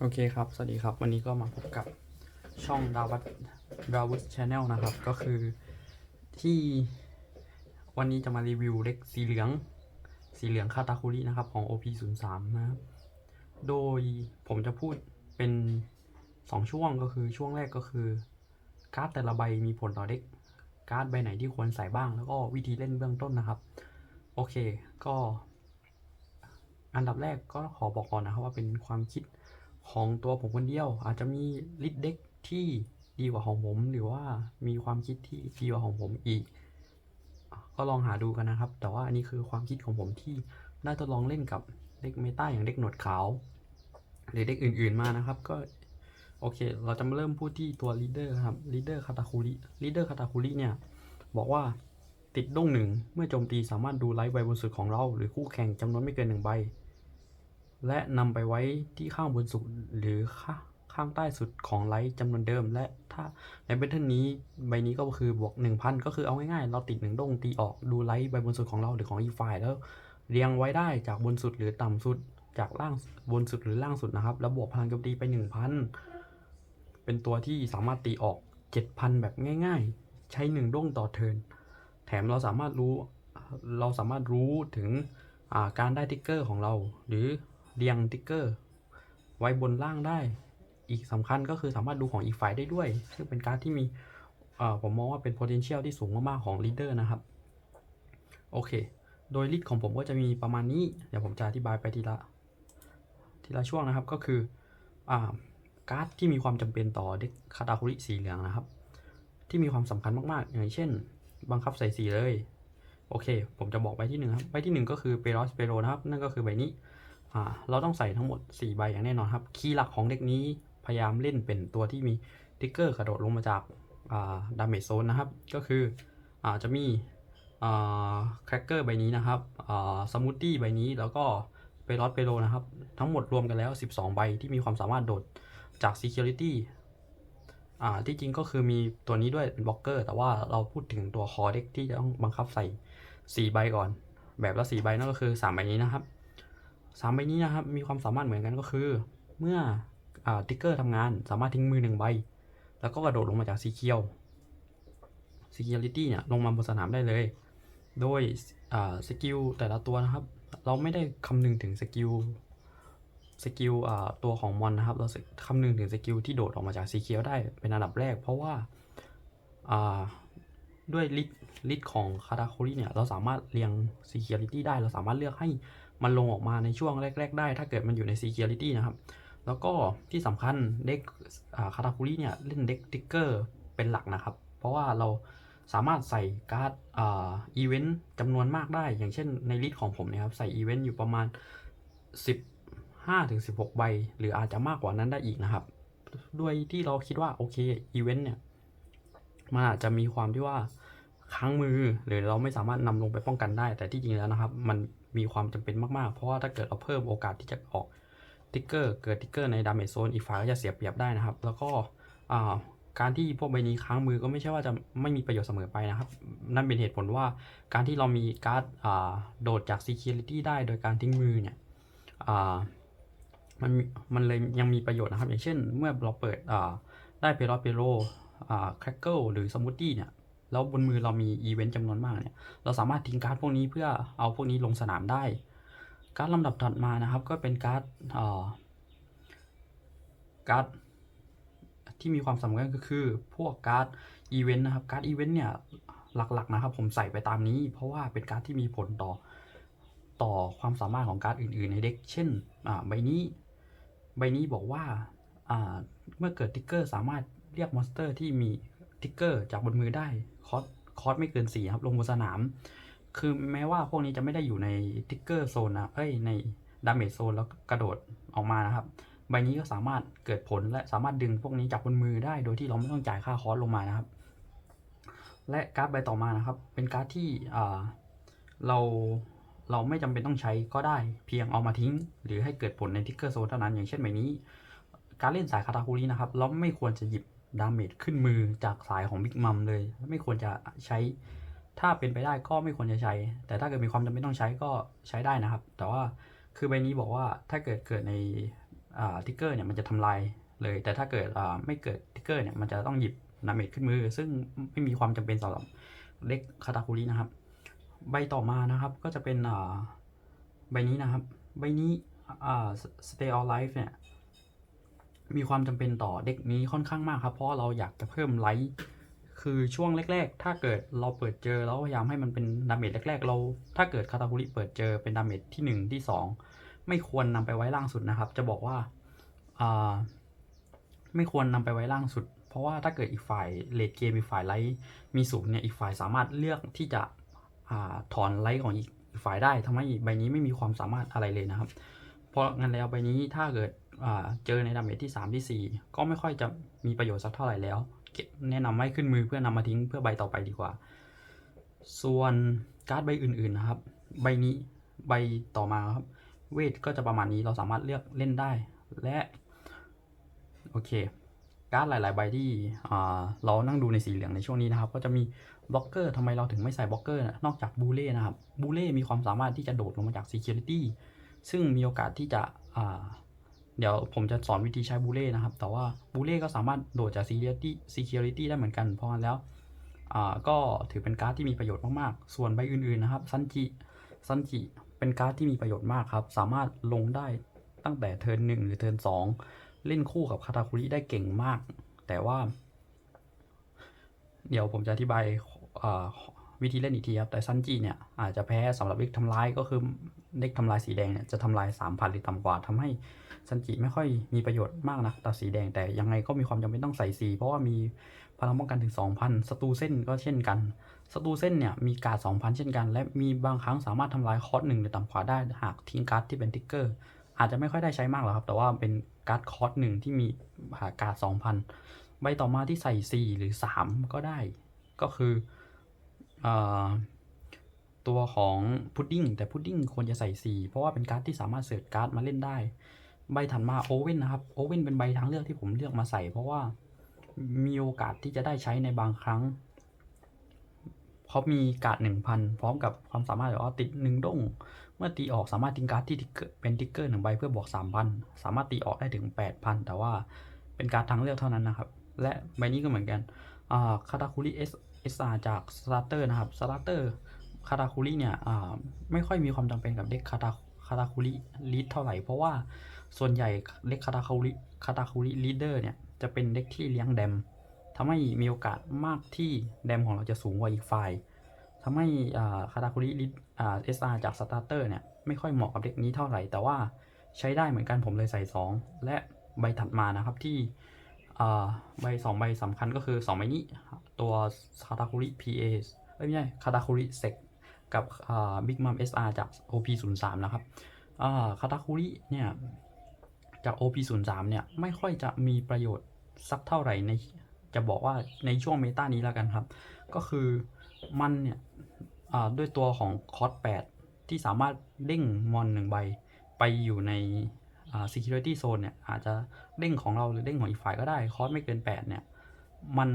โอเคครับ สวัสดีครับ วันนี้ก็มาพบกับช่องดาวัตดาวุสชาแนลนะครับ ก็คือที่วันนี้จะมารีวิวเล็กสีเหลือง สีเหลืองคาตาคุรินะครับ ของ OP03 นะครับ โดยผมจะพูดเป็น 2 ช่วงก็คือช่วงแรกก็คือ การ์ดแต่ละใบมีผลต่อเด็กการ์ดใบไหนที่ควรใส่บ้าง แล้วก็วิธีเล่นเบื้องต้นนะครับ โอเคก็ อันดับแรกก็ขอบอกก่อนนะครับว่าเป็นความคิด ของตัวผมคนเดียว อาจจะมีลิดเด็กที่ดีกว่าของผมหรือว่ามีความคิดที่ดีกว่าของผมอีก ก็ลองหาดูกันนะครับ แต่ว่าอันนี้คือความคิดของผมที่ได้ทดลองเล่นกับเด็กเมตาอย่างเด็กหนวดขาว หรือเด็กอื่นๆมานะครับ ก็โอเค เราจะมาเริ่มพูดที่ตัวลีดเดอร์ครับลีดเดอร์คาตาคุริลีดเดอร์คาตาคุริเนี่ย บอกว่าติดด้งหนึ่งเมื่อโจมตีสามารถดูไลฟ์ใบบนสุดของเรา หรือคู่แข่งจำนวนไม่เกินหนึ่งใบ และนำไปไว้ที่ข้างบนสุดหรือข้าข้างใต้สุดของไลท์จำนวนเดิม และถ้าในแพทเทิร์นนี้ใบนี้ก็คือบวก 1,000 ก็คือเอาง่ายๆ เราติดหนึ่งด้งตีออกดูไลท์ใบบนสุดของเราหรือของอีกฝ่ายแล้ว เรียงไว้ได้จากบนสุดหรือต่ำสุดจากล่างบนสุดหรือล่างสุดนะครับ แล้วบวกพลังโจมตีไป 1,000 เป็นตัวที่สามารถตีออก 7,000 แบบง่าย ๆ ใช้1ด้งต่อเทิร์นแถมเราสามารถรู้เราสามารถรู้ถึงาการได้ติ๊กเกอร์ของเรา หรือ เรียงติ๊กเกอร์ไว้บนล่างได้ อีกสำคัญก็คือสามารถดูของอีกฝ่ายได้ด้วย ซึ่งเป็นการที่มีผมมองว่าเป็น potential ที่สูงมาก ๆ ของ leader นะครับ โอเค โดยลิดของผมก็จะมีประมาณนี้ เดี๋ยวผมจะอธิบายไปทีละทีละช่วงนะครับ ก็คืออการ์ดที่มีความจำเป็นต่อเด็กคาตาคุริสีเหลืองนะครับ ที่มีความสำคัญมาก ๆ อย่างเช่น บังคับใส่สีเลย โอเค ผมจะบอกใบที่หนึ่งครับ ใบที่หนึ่งก็คือเปโรสเปโรนะครับ นั่นก็คือใบนี้ เราต้องใส่ทั้งหมด 4 ใบอย่างแน่นอนครับ คีย์หลักของเด็กนี้พยายามเล่นเป็นตัวที่มีติ๊กเกอร์กระโดดลงมาจากอ่าดาเมจโซนนะครับ ก็คืออาจะมีแครกเกอร์ใบนี้นะครับสมูทตี้ใบนี้แล้วก็เปโรสเปโรนะครับ ทั้งหมดรวมกันแล้ว 12 ใบที่มีความสามารถโดดจาก Security อ่าที่จริงก็คือมีตัวนี้ด้วยเป็นบล็อกเกอร์ แต่ว่าเราพูดถึงตัวคอเด็กที่จะต้องบังคับใส่ 4 ใบก่อน แบบละ 4 ใบนั่นก็คือ 3 ใบนี้นะครับ 3ใบนี้นะครับมีความสามารถเหมือนกันก็คือ เมื่ออติ๊กเกอร์ทำงานสามารถทิ้งมือ1ใบ แล้วก็กระโดดลงมาจากสีเขียว Security เนี่ยลงมาบนสนามได้เลย โดยสกิลแต่ละตัวนะครับ เราไม่ได้คำนึงถึงสกิลสกิลตัวของมอนนะครับ เราคำนึงถึงสกิลที่โดดออกมาจากสีเขียวได้เป็นอันดับแรก เพราะว่าด้วยลิทลิทของคาราโคริเนี่ยเราสามารถเรียง Security ได้ เราสามารถเลือกให้ มันลงออกมาในช่วงแรก ๆ ได้ ถ้าเกิดมันอยู่ใน Security นะครับ แล้วก็ที่สำคัญเด็กคาราคุริเนี่ยเล่นเด็กติ๊กเกอร์เป็นหลักนะครับ เพราะว่าเราสามารถใส่การ์ดอีเวนต์จำนวนมากได้ อย่างเช่นในลิสต์ของผมนี่ยครับ ใส่อีเวนต์อยู่ประมาณ 15ถึง16 ใบ หรืออาจจะมากกว่านั้นได้อีกนะครับ ด้วยที่เราคิดว่า โอเคอีเวนต์เนี่ย มันอาจจะมีความที่ว่า ค้างมือหรือเราไม่สามารถนำลงไปป้องกันได้ แต่ที่จริงแล้วนะครับ มันมีความจำเป็นมากๆ เพราะว่าถ้าเกิดเราเพิ่มโอกาสที่จะออกติ๊กเกอร์เกิดติ๊กเกอร์ในดาเมจโซนอีกฝ่ายก็จะเสียเปรียบได้นะครับ แล้วก็การที่พวกใบนี้ค้างมือก็ไม่ใช่ว่าจะไม่มีประโยชน์เสมอไปนะครับ นั่นเป็นเหตุผลว่าการที่เรามีการ์ดอ่าโดดจาก Security ได้โดยการทิ้งมือเนี่ยมันมันเลยยังมีประโยชน์นะครับ อย่างเช่นเมื่อเราเปิดได้เปโรเปโรอ่าแครกเกิลหรือสมูทตี้เนี่ย แล้วบนมือเรามีอีเวนต์จำนวนมากเนี่ย เราสามารถทิ้งการ์ดพวกนี้เพื่อเอาพวกนี้ลงสนามได้ การ์ดลำดับถัดมานะครับ ก็เป็นการ์ดการ์ดที่มีความสำคัญก็คือพวกการ์ดอีเวนต์นะครับ การ์ดอีเวนต์เนี่ยหลักๆนะครับ ผมใส่ไปตามนี้ เพราะว่าเป็นการ์ดที่มีผลต่อต่อความสามารถของการ์ดอื่น ๆ ในเด็ก เช่นใบนี้ใบนี้บอกว่าเมื่อเกิดติ๊กเกอร์สามารถเรียกมอนสเตอร์ที่มี ติ๊กเกอร์จากบนมือได้คอสคอสไม่เกิน4ครับ ลงบนสนาม คือแม้ว่าพวกนี้จะไม่ได้อยู่ในติ๊กเกอร์โซนนะเอ้ยในดาเมจโซนแล้วกระโดดออกมานะครับ ใบนี้ก็สามารถเกิดผลและสามารถดึงพวกนี้จากบนมือได้โดยที่เราไม่ต้องจ่ายค่าคอสลงมานะครับ และการ์ดใบต่อมานะครับ เป็นการ์ดที่เราเราไม่จำเป็นต้องใช้ก็ได้เพียงเอามาทิ้ง หรือให้เกิดผลในทิกเกอร์โซนเท่านั้นอย่างเช่นใบนี้ การเล่นสายคาตาคุรินะครับ เราไม่ควรจะหยิบ ดาเมจขึ้นมือจากสายของบิ๊กมัมเลย ไม่ควรจะใช้ ถ้าเป็นไปได้ก็ไม่ควรจะใช้ แต่ถ้าเกิดมีความจำเป็นต้องใช้ก็ใช้ได้นะครับ แต่ว่าคือใบนี้บอกว่าถ้าเกิดเกิดในทิกเกอร์เนี่ยมันจะทำลายเลย แต่ถ้าเกิดไม่เกิดทิกเกอร์เนี่ยมันจะต้องหยิบนาเมจขึ้นมือ ซึ่งไม่มีความจำเป็นสำหรับเด็กคาตาคุรินะครับ ใบต่อมานะครับก็จะเป็นใบนี้นะครับ ใบนี้อ่า stay all life เนี่ย มีความจำเป็นต่อเด็กนี้ค่อนข้างมากครับ เพราะเราอยากจะเพิ่มไลท์คือช่วงแรก ๆ ถ้าเกิดเราเปิดเจอแล้วพยายามให้มันเป็นดาเมจแรก ๆ เรา ถ้าเกิดคาตาคุริเปิดเจอเป็นดาเมจที่ 1 ที่ 2 ไม่ควรนำไปไว้ล่างสุดนะครับ จะบอกว่าไม่ควรนำไปไว้ล่างสุด เพราะว่าถ้าเกิดอีกฝ่ายเลดเกมอีกฝ่ายไลท์มีสูงเนี่ยอีกฝ่ายสามารถเลือกที่จะอถอนไลท์ของอีกฝ่ายได้ทำให้ใบนี้ไม่มีความสามารถอะไรเลยนะครับ เพราะงั้นแล้วใบนี้ถ้าเกิด เจอในดาเมจที่ 3 ที่ 4 ก็ไม่ค่อยจะมีประโยชน์สักเท่าไหร่แล้วเก็บแนะนำให้ขึ้นมือเพื่อนำมาทิ้งเพื่อใบต่อไปดีกว่า ส่วนการ์ดใบอื่นๆนะครับ ใบนี้ใบต่อมาครับ เวทก็จะประมาณนี้เราสามารถเลือกเล่นได้ และ โอเค การ์ดหลาย ๆ ใบที่อ่าเรานั่งดูในสีเหลืองในช่วงนี้นะครับ ก็จะมีบล็อกเกอร์ทำไมเราถึงไม่ใส่บล็อกเกอร์นอกจากบูเล่นะครับบูเล่มีความสามารถที่จะโดดลงมาจาก Security ซึ่งมีโอกาสที่จะอ่า เดี๋ยวผมจะสอนวิธีใช้บูเล่นะครับ แต่ว่าบูเล่ก็สามารถโดดจาก security security ได้เหมือนกัน เพราะงั้นแล้วอ่าก็ถือเป็นการ์ดที่มีประโยชน์มากๆ ส่วนใบอื่นๆนะครับซันจิซันจิเป็นการ์ดที่มีประโยชน์มากครับ สามารถลงได้ตั้งแต่เทิร์นหนึ่งหรือเทิร์นสองเล่นคู่กับคาตาคุริได้เก่งมาก แต่ว่า เดี๋ยวผมจะอธิบายวิธีเล่นอีกทีครับ แต่ซันจิเนี่ยอาจจะแพ้สำหรับเด็กทำลายก็คือเด็กทำลายสีแดงเนี่ยจะทำลาย3,000หรือต่ำกว่าทำให้ ซันจิไม่ค่อยมีประโยชน์มากนะต่อสีแดงแต่ยังไงก็มีความจำเป็นต้องใส่สี เพราะว่ามีพลังป้องกันถึง 2,000ศัตรูเส้นก็เช่นกันศัตรูเส้นเนี่ยมีการ์ด2,000 เช่นกัน และมีบางครั้งสามารถทำลายคอร์สหนึ่งหรือต่ำกว่าได้หากทิ้งการ์ดที่เป็นติ๊กเกอร์อาจจะไม่ค่อยได้ใช้มากหรอกครับ แต่ว่าเป็นการ์ดคอร์สหนึ่งที่มีหาการ์ด2,000 ใบต่อมาที่ใส่ 4 หรือ 3 ก็ได้ ก็คืออตัวของพุดดิ้งแต่พุดดิ้งควรจะใส่ 4 เพราะว่าเป็นการ์ดที่สามารถเสิร์ชการ์ดมาเล่นได้ ใบถัดมาโอเว่นนะครับโอเว่นเป็นใบทางเลือกที่ผมเลือกมาใส่ เพราะว่ามีโอกาสที่จะได้ใช้ในบางครั้งเพราะมีการ์ดหนึ่งพันพร้อมกับความสามารถแบบว่าติดหนึ่งด้ง เมื่อตีออกสามารถทิ้งการ์ดที่เป็นติ๊กเกอร์หนึ่งใบเพื่อบวกสามพันสามารถตีออกได้ถึงแปดพันแต่ว่าเป็นการ์ดทางเลือกเท่านั้นนะครับ และใบนี้ก็เหมือนกันอ่าคาตาคุริเอสเอสอาจากสตาร์เตอร์นะครับสตาร์เตอร์คาตาคุริเนี่ยอ่าไม่ค่อยมีความจำเป็นกับเด็กคาตาคาตาคุริลีดเท่าไหร่เพราะว่า ส่วนใหญ่เด็กคาตาคุริคาตาคุริลีดเดอร์เนี่ยจะเป็นเด็กที่เลี้ยงแดมทำให้มีโอกาสมากที่แดมของเราจะสูงกว่าอีกฝ่ายทำให้คาตาคุริลิเอสอาจากสตาร์เตอร์เนี่ยไม่ค่อยเหมาะกับเด็กนี้เท่าไหร่ แต่ว่าใช้ได้เหมือนกันผมเลยใส่ 2 และใบถัดมานะครับที่ใบ 2 ใบสำคัญก็คือ 2 ใบนี้ ตัวคาตาคุริ PA เอ้ยไม่ใช่คาตาคุริเซกกับบิ๊กมัม SR จาก OP03 นะครับคาตาคุริเนี่ย จาก OP03 เนี่ยไม่ค่อยจะมีประโยชน์สักเท่าไหร่ในจะบอกว่าในช่วงเมตานี้แล้วกันครับ ก็คือมันเนี่ยด้วยตัวของคอร์ส8ที่สามารถเด้งมอนหนึ่งใบไปอยู่ในอ่า security zone เนี่ยอาจจะเด้งของเราหรือเด้งของอีกฝ่ายก็ได้คอร์สไม่เกิน 8 เนี่ย มัน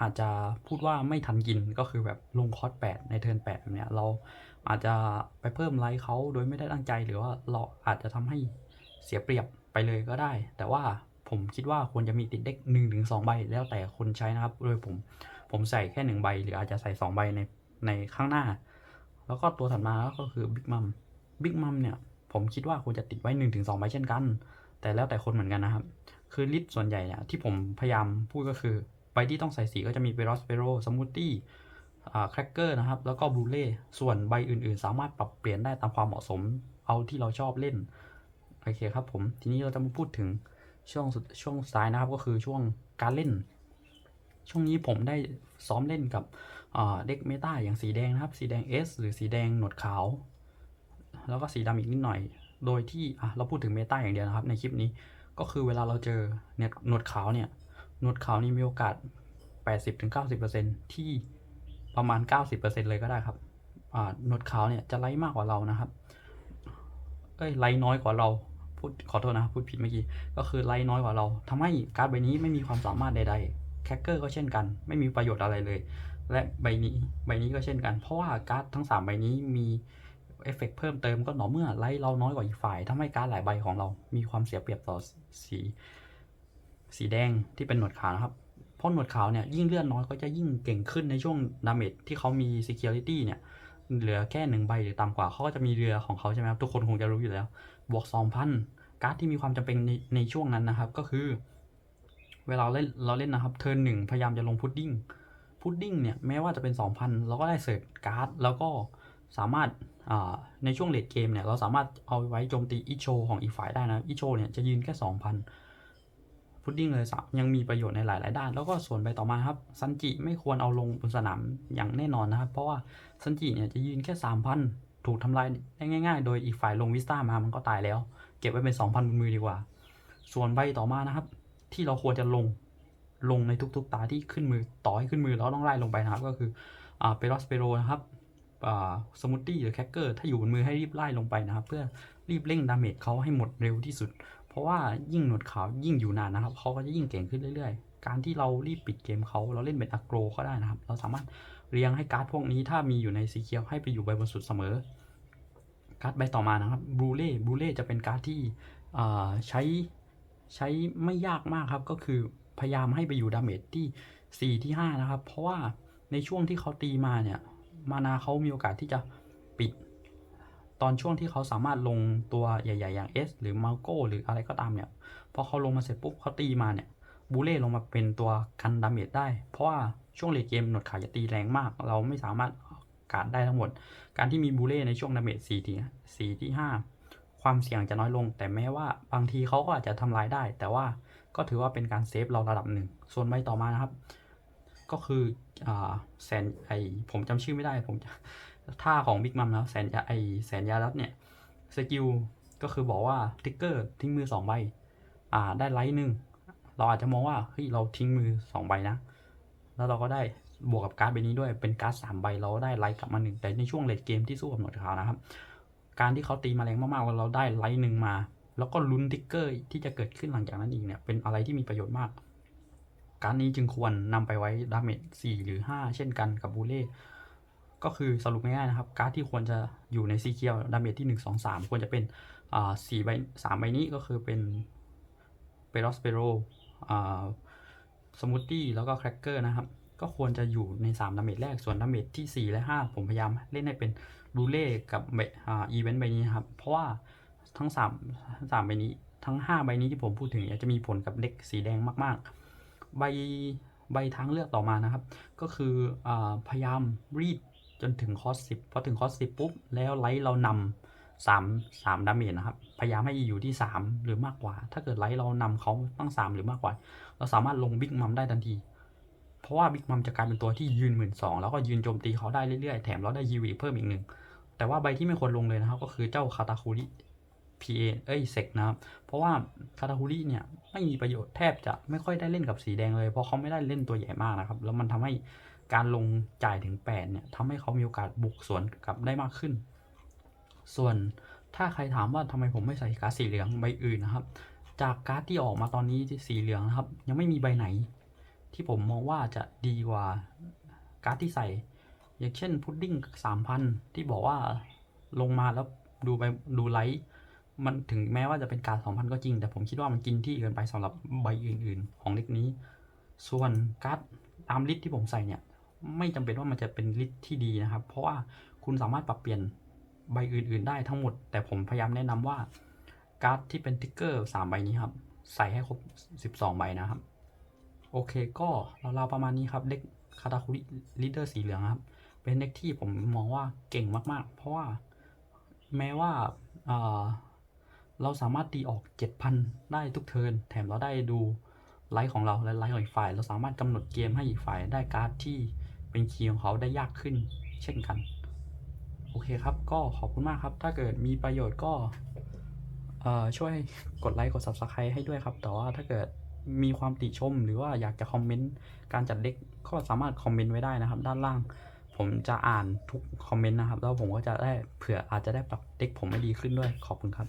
อาจจะพูดว่าไม่ทันกินก็คือแบบลงคอร์ส8 ในเทิร์น8แบบเนี้ยเราอาจจะไปเพิ่มไลท์เขาโดยไม่ได้ตั้งใจหรือว่าเราอาจจะทำให้ เสียเปรียบไปเลยก็ได้ แต่ว่าผมคิดว่าควรจะมีติดเด็ก1นถึงสใบแล้วแต่คนใช้นะครับโดยผมผมใส่แค่หนึ่งใบ หรืออาจจะใส่สองใบในในข้างหน้า แล้วก็ตัวถัดมาก็คือบิ๊กมัมบิ๊กมัมเนี่ย ผมคิดว่าควรจะติดไว้1นถึงสใบเช่นกัน แต่แล้วแต่คนเหมือนกันนะครับ คือลิสต์ส่วนใหญ่เนี่ยที่ผมพยายามพูดก็คือใบที่ต้องใส่สีก็จะมีเปโรสเปโรสมูทตี้อ่าแครกเกอร์นะครับ แล้วก็บลูเล่ส่วนใบอื่นๆ สามารถปรับเปลี่ยนได้ตามความเหมาะสมเอาที่เราชอบเล่น โอเคครับผม ทีนี้เราจะมาพูดถึงช่วงสุดช่วงซ้ายนะครับก็คือช่วงการเล่น ช่วงนี้ผมได้ซ้อมเล่นกับเด็กเมตาอย่างสีแดงนะครับ สีแดง S หรือสีแดงหนวดขาว แล้วก็สีดำอีกนิดหน่อย โดยที่เราพูดถึงเมตาอย่างเดียวนะครับ ในคลิปนี้ก็คือเวลาเราเจอเนี่ยหนวดขาวเนี่ยหนวดขาวนี่มีโอกาส 80-90%ที่ประมาณ 90%เลยก็ได้ครับหนวดขาวเนี่ยจะไล่มากกว่าเรานะครับ เอ้ยไล่น้อยกว่าเรา พูดขอโทษนะพูดผิดเมื่อกี้ก็คือไล่น้อยกว่าเราทำให้การ์ดใบนี้ไม่มีความสามารถใดๆแคคเกอร์ก็เช่นกัน ไม่มีประโยชน์อะไรเลย และใบนี้ใบนี้ก็เช่นกัน เพราะว่าการ์ดทั้ง 3 ใบนี้มีเอฟเฟกต์เพิ่มเติมก็หนอเมื่อไลท์เราน้อยกว่าอีกฝ่ายทำให้การ์ดหลายใบของเรา มีความเสียเปรียบต่อสีสีแดงที่เป็นหนวดขาวนะครับเพราะหนวดขาวเนี่ยยิ่งเลื่อนน้อยก็จะยิ่งเก่งขึ้นในช่วงดาเมจที่เขามี security เนี่ย เหลือแค่หนึ่งใบหรือต่ำกว่าเขาก็จะมีเรือของเขาใช่ไหมครับทุกคนคงจะรู้อยู่แล้ว บวก 2,000 การ์ดที่มีความจำเป็นในในช่วงนั้นนะครับ ก็คือ เวลาเราเล่นเราเล่นนะครับ เทิร์นหนึ่งพยายามจะลงพุดดิ้งพุดดิ้งเนี่ยแม้ว่าจะเป็น 2,000 เราก็ได้เสิร์ชการ์ดแล้วก็สามารถอ่าในช่วงเลดเกมเนี่ยเราสามารถเอาไว้โจมตีอิโชของอีกฝ่ายได้นะอิโชเนี่ยจะยืนแค่ 2,000 พุดดิ้งเลยสยังมีประโยชน์ในหลาย ๆ ด้าน แล้วก็ส่วนไปต่อมาครับซันจิไม่ควรเอาลงบนสนามอย่างแน่นอนนะครับ เพราะว่าซันจิเนี่ยจะยืนแค่3,000ถูกทำลายได้ง่าย ๆ โดยอีกฝ่ายลงวิสต้ามามันก็ตายแล้ว เก็บไว้เป็น2,000บนมือดีกว่า ส่วนใบต่อมานะครับ ที่เราควรจะลงลงในทุก ๆ ตาที่ขึ้นมือต่อให้ขึ้นมือเราต้องไล่ลงไปนะครับ ก็คืออ่าเปโรสเปโรนะครับอ่าสมูทตี้หรือแคคเกอร์ถ้าอยู่บนมือให้รีบไล่ลงไปนะครับ เพื่อรีบเร่งดาเมจเขาให้หมดเร็วที่สุด เพราะว่ายิ่งหนวดขาวยิ่งอยู่นานนะครับเขาก็จะยิ่งเก่งขึ้นเรื่อยๆ การที่เรารีบปิดเกมเขาเราเล่นเป็นอโกรก็ได้นะครับ เราสามารถเรียงให้การ์ดพวกนี้ถ้ามีอยู่ในสีเขียวให้ไปอยู่ใบบนสุดเสมอ การ์ดใบต่อมานะครับบูเล่บูเล่จะเป็นการ์ดที่ใช้ใช้ไม่ยากมากครับก็คือพยายามให้ไปอยู่ดาเมจที่4ที่5นะครับเพราะว่าในช่วงที่เขาตีมาเนี่ยมานาเขามีโอกาสที่จะปิด ตอนช่วงที่เขาสามารถลงตัวใหญ่ ๆ อย่าง S หรือมาโก้หรืออะไรก็ตามเนี่ย พอเขาลงมาเสร็จปุ๊บเขาตีมาเนี่ยบูเล่ลงมาเป็นตัวกันดาเมจได้ เพราะว่าช่วงเลเกมหนวดขาจะตีแรงมาก เราไม่สามารถการดได้ทั้งหมด การที่มีบูเล่ในช่วงดาเมจ4ที่4ที่ 5 ความเสี่ยงจะน้อยลง แต่แม้ว่าบางทีเขาก็อาจจะทำลายได้ แต่ว่าก็ถือว่าเป็นการเซฟเราระดับหนึ่ง ส่วนใบต่อมานะครับ ก็คืออ่าแสนไอผมจำชื่อไม่ได้ผมจะ ท่าของบิ๊กมัมนะแสนยาไอแสนยารัตเนี่ยสกิลก็คือบอกว่าทิกเกอร์ทิ้งมือสองใบอ่าได้ไลท์หนึ่งเราอาจจะมองว่าเฮ้ยเราทิ้งมือสองใบนะ แล้วเราก็ได้บวกกับการ์ดใบนี้ด้วยเป็นการ์ดสามใบเราได้ไลท์กลับมาหนึ่งแต่ในช่วงเลดเกมที่สู้กับหนวดขาวนะครับ การที่เขาตีมาแรงมากๆแล้วเราได้ไลท์หนึ่งมา แล้วก็ลุ้นทิกเกอร์ที่จะเกิดขึ้นหลังจากนั้นอีกเนี่ยเป็นอะไรที่มีประโยชน์มาก การนี้จึงควรนำไปไว้ดาเมจสี่หรือห้าเช่นกันกับบูเล่ ก็คือสรุปง่ายๆนะครับ การ์ดที่ควรจะอยู่ในซีเคียวดาเมจที่หนึ่งสองสามควรจะเป็นอ่าสี่ใบสามใบนี้ก็คือเป็นเปโรสเปโรอ่าสมูทตี้แล้วก็แครกเกอร์นะครับ ก็ควรจะอยู่ใน 3ดาเมจแรกส่วนดาเมจที่ 4 และ 5 ผมพยายามเล่นให้เป็นบูเล่กับเอ่าอีเวนต์ใบนี้ครับ เพราะว่าทั้ง3ทั้งสามใบนี้ทั้ง 5 ใบนี้ที่ผมพูดถึงจะมีผลกับเด็กสีแดงมาก ๆ ใบใบทางเลือกต่อมานะครับ ก็คืออาพยายามรีด จนถึงคอสสิบพอถึงคอสสิบปุ๊บ แล้วไลท์เรานำสามสามดาเมจนะครับ พยายามให้อยู่ที่3หรือมากกว่า ถ้าเกิดไลท์เรานำเขาตั้ง3หรือมากกว่า เราสามารถลงบิ๊กมัมได้ทันที เพราะว่าบิ๊กมัมจะกลายเป็นตัวที่ยืนหมื่นสองแล้วก็ยืนโจมตีเขาได้เรื่อยๆ แถมเราได้ยีวีเพิ่มอีกหนึ่ง แต่ว่าใบที่ไม่ควรลงเลยนะครับ ก็คือเจ้าคาตาคุริ PA เอ้ยเซกนะครับ เพราะว่าคาตาคุริเนี่ยไม่มีประโยชน์แทบจะไม่ค่อยได้เล่นกับสีแดงเลย เพราะเขาไม่ได้เล่นตัวใหญ่มากนะครับ แล้วมันทำให้ การลงจ่ายถึง 8 เนี่ยทำให้เขามีโอกาสบุกสวนกลับได้มากขึ้น ส่วนถ้าใครถามว่าทำไมผมไม่ใส่การ์ดสีเหลืองใบอื่นนะครับ จากการ์ดที่ออกมาตอนนี้สีเหลืองนะครับ ยังไม่มีใบไหน ที่ผมมองว่าจะดีกว่าการ์ดที่ใส่ อย่างเช่นพุดดิ้งสามพันที่บอกว่าลงมาแล้วดูไปดูไลท์มันถึงแม้ว่าจะเป็นการสองพันก็จริง แต่ผมคิดว่ามันกินที่เกินไปสำหรับใบอื่น ๆ ของเล็กนี้ ส่วนการ์ดตามลิสต์ที่ผมใส่เนี่ย ไม่จำเป็นว่ามันจะเป็นลิสต์ที่ดีนะครับ เพราะว่าคุณสามารถปรับเปลี่ยนใบอื่น ๆ ได้ทั้งหมด แต่ผมพยายามแนะนำว่าการ์ดที่เป็นติ๊กเกอร์สามใบนี้ครับ ใส่ให้ครบสิบสองใบนะครับ โอเคก็ราวๆประมาณนี้ครับเด็กคาตาคุริลีดเดอร์สีเหลืองครับ เป็นเด็กที่ผมมองว่าเก่งมากๆ เพราะว่าแม้ว่าเอ่อเราสามารถตีออก 7,000 ได้ทุกเทิร์นแถมเราได้ดูไลฟ์ของเราและไลฟ์ของอีกฝ่าย เราสามารถกำหนดเกมให้อีกฝ่ายได้การ์ดที่ เป็นคีย์ของเขาได้ยากขึ้นเช่นกัน โอเคครับ ก็ขอบคุณมากครับ ถ้าเกิดมีประโยชน์ก็ช่วยกดไลค์กด Subscribe ให้ด้วยครับ แต่ว่าถ้าเกิดมีความติชมหรือว่าอยากจะคอมเมนต์การจัดเด็กก็สามารถคอมเมนต์ไว้ได้นะครับ ด้านล่าง ผมจะอ่านทุกคอมเมนต์นะครับ แล้วผมก็จะได้เผื่ออาจจะได้ปรับเด็กผมให้ดีขึ้นด้วยขอบคุณครับ